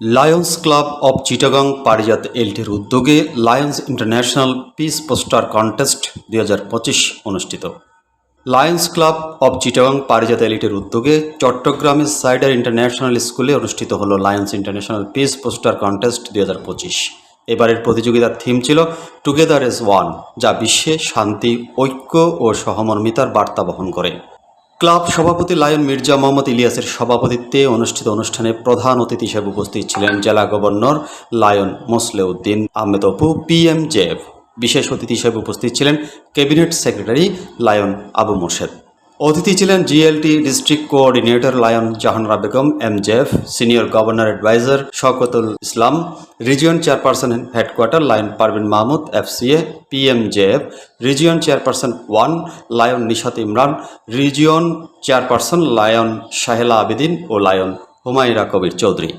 Lions Club of Chittagong Parijat এলটির উদ্যোগে Lions International peace poster contest দুই হাজার পঁচিশ অনুষ্ঠিত। Lions Club of Chittagong Parijat এলিটের উদ্যোগে চট্টগ্রামের সাইডার ইন্টারন্যাশনাল স্কুলে অনুষ্ঠিত হলো Lions International peace poster contest দুই হাজার পঁচিশ। এবারের প্রতিযোগিতার থিম ছিল টুগেদার এজ ওয়ান যা বিশ্বে শান্তি, ঐক্য ও সহমর্মিতার বার্তা বহন করে। ক্লাব সভাপতি লায়ন মির্জা মোহাম্মদ ইলিয়াসের সভাপতিত্বে অনুষ্ঠিত অনুষ্ঠানে প্রধান অতিথি হিসেবে উপস্থিত ছিলেন জেলা governor Lion Mosleuddin Ahmed Apu PMJF বিশেষ অতিথি হিসেবে উপস্থিত ছিলেন cabinet secretary Lion Abu Morshed. অতিথি ছিলেন GLT district coordinator Lion Jahanara Begum M JF senior governor adviser Shawkatul Islam region chairperson headquarter Lion Parvin Mahmud FCA PMJF region chairperson one Lion Nishat Imran region chairperson Lion Shahela Abedin ও lion Humaira Kabir Chowdhury.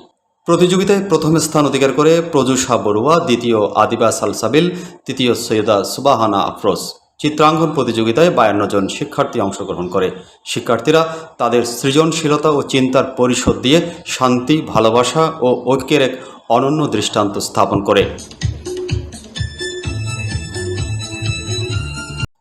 প্রতিযোগিতায় প্রথম স্থান অধিকার করে প্রজুষা বড়ুয়া, দ্বিতীয় আদিবা সালসাবিল তৃতীয় সৈয়দা সুবাহানা আফরোজ। চিত্রাঙ্কন প্রতিযোগিতায় বায়ান্ন জন শিক্ষার্থী অংশগ্রহণ করে। শিক্ষার্থীরা তাদের সৃজনশীলতা ও চিন্তার পরিশোধ দিয়ে শান্তি, ভালোবাসা ও ঐক্যের এক অনন্য দৃষ্টান্ত স্থাপন করে।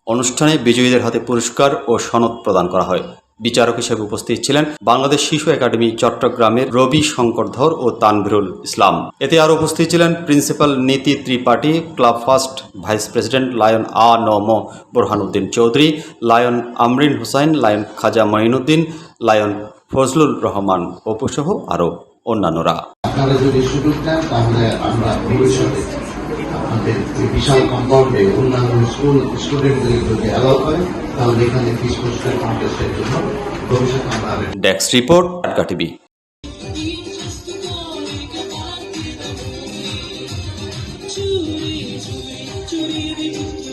অনুষ্ঠানে বিজয়ীদের হাতে পুরস্কার ও সনদ প্রদান করা হয়। বিচারক হিসেবে উপস্থিত ছিলেন বাংলাদেশ শিশু একাডেমি চট্টগ্রামের রবি শঙ্করধর ও তানভিরুল ইসলাম। এতে আরও উপস্থিত ছিলেন principal Niti Tripathi, club first vice president Lion A NM Borhanuddin Chowdhury, Lion Amrin Hussain, Lion Khaja Moinuddin, Lion Fazlul Rahman অপুসহ আরও অন্যান্যরা। আপনারা যদি সুযোগ দেন, তাহলে আমরা ভবিষ্যতে বিশাল কম্পাউন্ডে অন্যান্য স্কুল স্টুডেন্টদের যদি অ্যালাউ করে তাহলে এখানে ফিস পোস্টের কন্টেস্টের জন্য ভবিষ্যতে আমরা ডেস্ক রিপোর্ট আটকা টিভি চুরি চুরি চুরি